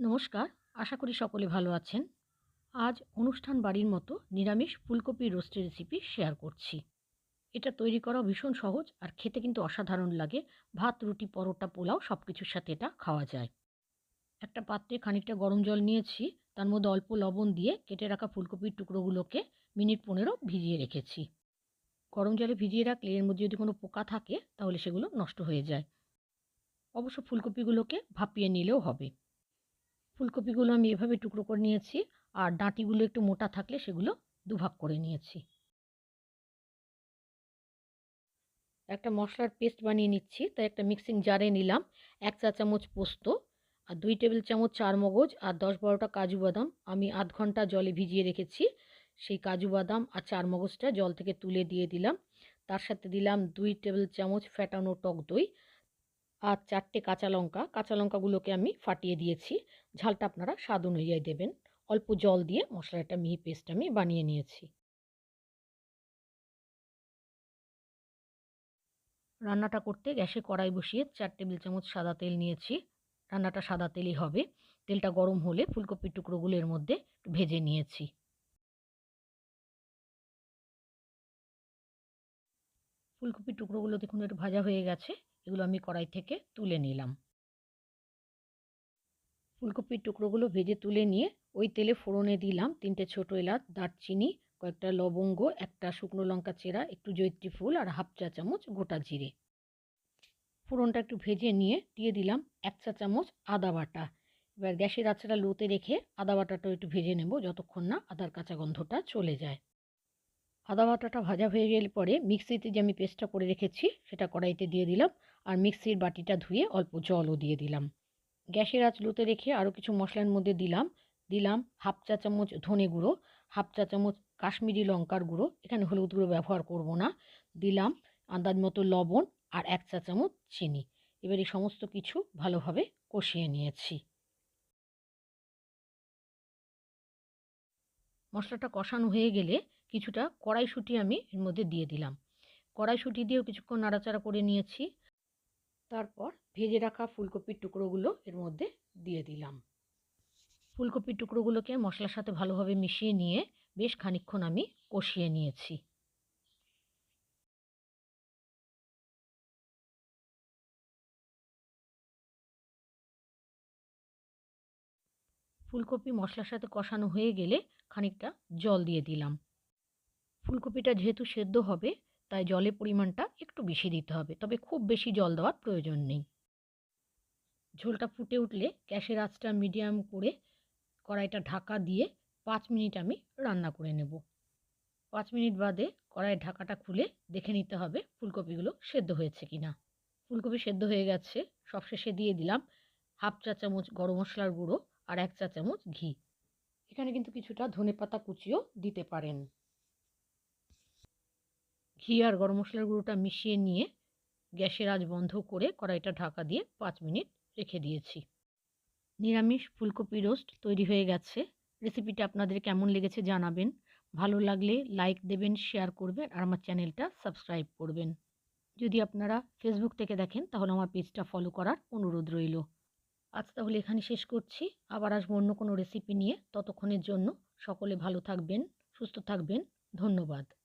নমস্কার, আশা করি সকলে ভালো আছেন। আজ অনুষ্ঠান বাড়ির মতো নিরামিষ ফুলকপি রোস্টের রেসিপি শেয়ার করছি। এটা তৈরি করা ভীষণ সহজ আর খেতে কিন্তু অসাধারণ লাগে। ভাত, রুটি, পরোটা, পোলাও সব কিছুর সাথে এটা খাওয়া যায়। একটা পাত্রে খানিকটা গরম জল নিয়েছি, তার মধ্যে অল্প লবণ দিয়ে কেটে রাখা ফুলকপির টুকরোগুলোকে মিনিট পনেরো ভিজিয়ে রেখেছি। গরম জলে ভিজিয়ে রাখলে এর মধ্যে যদি কোনো পোকা থাকে, তাহলে সেগুলো নষ্ট হয়ে যায়। অবশ্য ফুলকপিগুলোকে ভাপিয়ে নিলেও হবে। ফুলকপিগুলো আমি এভাবে টুকরো করে নিয়েছি আর ডাঁটিগুলো একটু মোটা থাকলে সেগুলো দুভাগ করে নিয়েছি। একটা মশলার পেস্ট বানিয়ে নিচ্ছি, তাই একটা মিক্সিং জারে নিলাম, এক চা চামচ পোস্ত আর দুই টেবিল চামচ চার মগজ আর দশ বারোটা কাজু বাদাম। আমি আধ ঘণ্টা জলে ভিজিয়ে রেখেছি, সেই কাজু বাদাম আর চার মগজটা জল থেকে তুলে দিয়ে দিলাম। তার সাথে দিলাম দুই টেবিল চামচ ফ্যাটানো টক দই আর চারটে কাঁচা লঙ্কা, কাঁচা লঙ্কাগুলোকে আমি ফাটিয়ে দিয়েছি। ঝালটা আপনারা স্বাদ অনুযায়ী দেবেন। অল্প জল দিয়ে মশলাটা, মিহি পেস্ট আমি বানিয়ে নিয়েছি। রান্নাটা করতে গ্যাসে কড়াই বসিয়ে চার টেবিল চামচ সাদা তেল নিয়েছি। রান্নাটা সাদা তেলই হবে। তেলটা গরম হলে ফুলকপির টুকরোগুলো এর মধ্যে ভেজে নিয়েছি। ফুলকপির টুকরোগুলো দেখুন একটু ভাজা হয়ে গেছে। এগুলো আমি কড়াই থেকে তুলে নিলাম। ফুলকপির টুকরোগুলো ভেজে তুলে নিয়ে ওই তেলে ফোড়নে দিলাম তিনটে ছোটো এলাচ, দারচিনি, কয়েকটা লবঙ্গ, একটা শুকনো লঙ্কা চেরা, একটু জৈত্রী ফুল আর হাফ চা চামচ গোটা জিরে। ফোড়নটা একটু ভেজে নিয়ে দিয়ে দিলাম এক চা চামচ আদা বাটা। এবার গ্যাসের আঁচটা লোতে রেখে আদা বাটাটা একটু ভেজে নেব যতক্ষণ না আদার কাঁচা গন্ধটা চলে যায়। আদা বাটাটা ভাজা হয়ে গেলে পরে মিক্সিতে যে আমি পেস্টটা করে রেখেছি সেটা কড়াইতে দিয়ে দিলাম। আর মিক্সির বাটিটা ধুয়ে অল্প জলও দিয়ে দিলাম। গ্যাসের আঁচ লুতে রেখে আরও কিছু মশলার মধ্যে দিলাম। দিলাম হাফ চা চামচ ধনে গুঁড়ো, হাফ চা চামচ কাশ্মীরি লঙ্কার গুঁড়ো, এখানে হলুদ গুঁড়ো ব্যবহার করব না। দিলাম আন্দাজ মতো লবণ আর এক চা চামচ চিনি। এবার এই সমস্ত কিছু ভালোভাবে কষিয়ে নিয়েছি। মশলাটা কষানো হয়ে গেলে কিছুটা কড়াইশুঁটি আমি এর মধ্যে দিয়ে দিলাম। কড়াইশুঁটি দিয়েও কিছুক্ষণ নাড়াচাড়া করে নিয়েছি। তারপর ভেজে রাখা ফুলকপির টুকরোগুলো এর মধ্যে দিয়ে দিলাম। ফুলকপির টুকরোগুলোকে মশলার সাথে ভালোভাবে মিশিয়ে নিয়ে বেশ খানিক্ষণ আমি কষিয়ে নিয়েছি। ফুলকপি মশলার সাথে কষানো হয়ে গেলে খানিকটা জল দিয়ে দিলাম। ফুলকপিটা যেহেতু সেদ্ধ হবে তাই জলের পরিমাণটা একটু বেশি দিতে হবে। তবে খুব বেশি জল দেওয়ার প্রয়োজন নেই। ঝোলটা ফুটে উঠলে গ্যাসের আঁচটা মিডিয়াম করে কড়াইটা ঢাকা দিয়ে পাঁচ মিনিট আমি রান্না করে নেব। পাঁচ মিনিট বাদে কড়াইয়ের ঢাকাটা খুলে দেখে নিতে হবে ফুলকপিগুলো সেদ্ধ হয়েছে কি না ফুলকপি সেদ্ধ হয়ে গেছে। সবশেষে দিয়ে দিলাম হাফ চা চামচ গরম মশলার গুঁড়ো আর এক চা চামচ ঘি। এখানে কিন্তু কিছুটা ধনে পাতা কুচিও দিতে পারেন। ঘি আর গরম মশলার গুঁড়োটা মিশিয়ে নিয়ে গ্যাসের আঁচ বন্ধ করে কড়াইটা ঢাকা দিয়ে পাঁচ মিনিট রেখে দিয়েছি। নিরামিষ ফুলকপি রোস্ট তৈরি হয়ে গেছে। রেসিপিটা আপনাদের কেমন লেগেছে জানাবেন। ভালো লাগলে লাইক দেবেন, শেয়ার করবেন আর আমার চ্যানেলটা সাবস্ক্রাইব করবেন। যদি আপনারা ফেসবুক থেকে দেখেন তাহলে আমার পেজটা ফলো করার অনুরোধ রইল। আজ তাহলে এখানে শেষ করছি। আবার আসব অন্য কোনো রেসিপি নিয়ে। ততক্ষণের জন্য সকলে ভালো থাকবেন, সুস্থ থাকবেন। ধন্যবাদ।